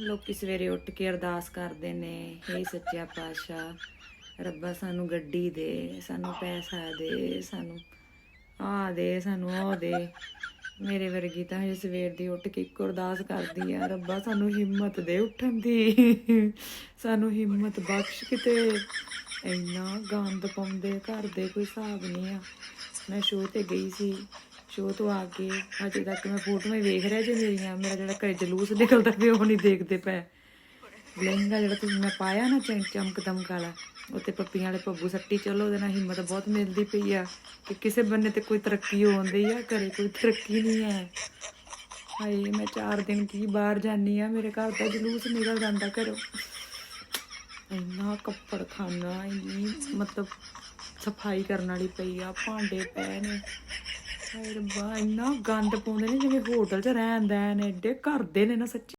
ਲੋਕੀ ਸਵੇਰੇ ਉੱਠ ਕੇ ਅਰਦਾਸ ਕਰਦੇ ਨੇ, ਹੇ ਸੱਚਿਆ ਪਾਤਸ਼ਾਹ, ਰੱਬਾ ਸਾਨੂੰ ਗੱਡੀ ਦੇ, ਸਾਨੂੰ ਪੈਸਾ ਦੇ, ਸਾਨੂੰ ਆ ਦੇ, ਸਾਨੂੰ ਉਹ ਦੇ। ਮੇਰੇ ਵਰਗੀ ਤਾਂ ਹਜੇ ਸਵੇਰ ਦੀ ਉੱਠ ਕੇ ਇੱਕੋ ਅਰਦਾਸ ਕਰਦੀ ਆ, ਰੱਬਾ ਸਾਨੂੰ ਹਿੰਮਤ ਦੇ ਉੱਠਣ ਦੀ। ਸਾਨੂੰ ਹਿੰਮਤ ਬਖਸ਼ ਕਿਤੇ। ਇੰਨਾ ਗੰਦ ਪਾਉਂਦੇ, ਘਰ ਦੇ ਕੋਈ ਹਿਸਾਬ ਨਹੀਂ ਆ। ਮੈਂ ਸ਼ੋਅ ਤੇ ਗਈ ਸੀ। ਸ਼ੋਅ ਤੋਂ ਆ ਕੇ ਅਜੇ ਤੱਕ ਮੈਂ ਫੋਟੋਆਂ ਹੀ ਵੇਖ ਰਿਹਾ ਜੇ ਮੇਰੀਆਂ, ਮੇਰਾ ਜਿਹੜਾ ਘਰੇ ਜਲੂਸ ਨਿਕਲਦਾ ਪਿਆ ਉਹ ਨਹੀਂ ਦੇਖਦੇ ਪਏ। ਲਹਿੰਗਾ ਜਿਹੜਾ ਤੁਸੀਂ ਮੈਂ ਪਾਇਆ ਨਾ ਚਮ ਚਮਕ ਦਮਕ ਵਾਲਾ ਉੱਤੇ ਪੱਪੀਆਂ ਵਾਲੇ ਪੱਗੂ ਸੱਟੀ, ਚਲੋ ਉਹਦੇ ਨਾਲ ਹਿੰਮਤ ਬਹੁਤ ਮਿਲਦੀ ਪਈ ਆ ਕਿ ਕਿਸੇ ਬੰਨੇ ਤੇ ਕੋਈ ਤਰੱਕੀ ਹੋਉਂਦੀ ਆ, ਘਰੇ ਕੋਈ ਤਰੱਕੀ ਨਹੀਂ ਹੈ। ਹਾਏ, ਮੈਂ 4 ਦਿਨ ਕੀ ਬਾਹਰ ਜਾਨੀ ਆ, ਮੇਰੇ ਘਰ ਦਾ ਜਲੂਸ ਨਿਕਲ ਜਾਂਦਾ ਘਰੋਂ। ਇੰਨਾ ਕੱਪੜ ਖਾਨਾ ਇੰਨੀ ਮਤਲਬ ਸਫ਼ਾਈ ਕਰਨ ਵਾਲੀ ਪਈ ਆ, ਭਾਂਡੇ ਪਏ ਨੇ। ਹਾਏ ਰੱਬਾ, ਇੰਨਾ ਗੰਦ ਪਾਉਂਦੇ ਨੇ, ਜਿਵੇਂ ਹੋਟਲ 'ਚ ਰਹਿੰਦਾ ਨੇ ਏਡੇ ਘਰ ਨੇ ਨਾ ਸੱਚੀ।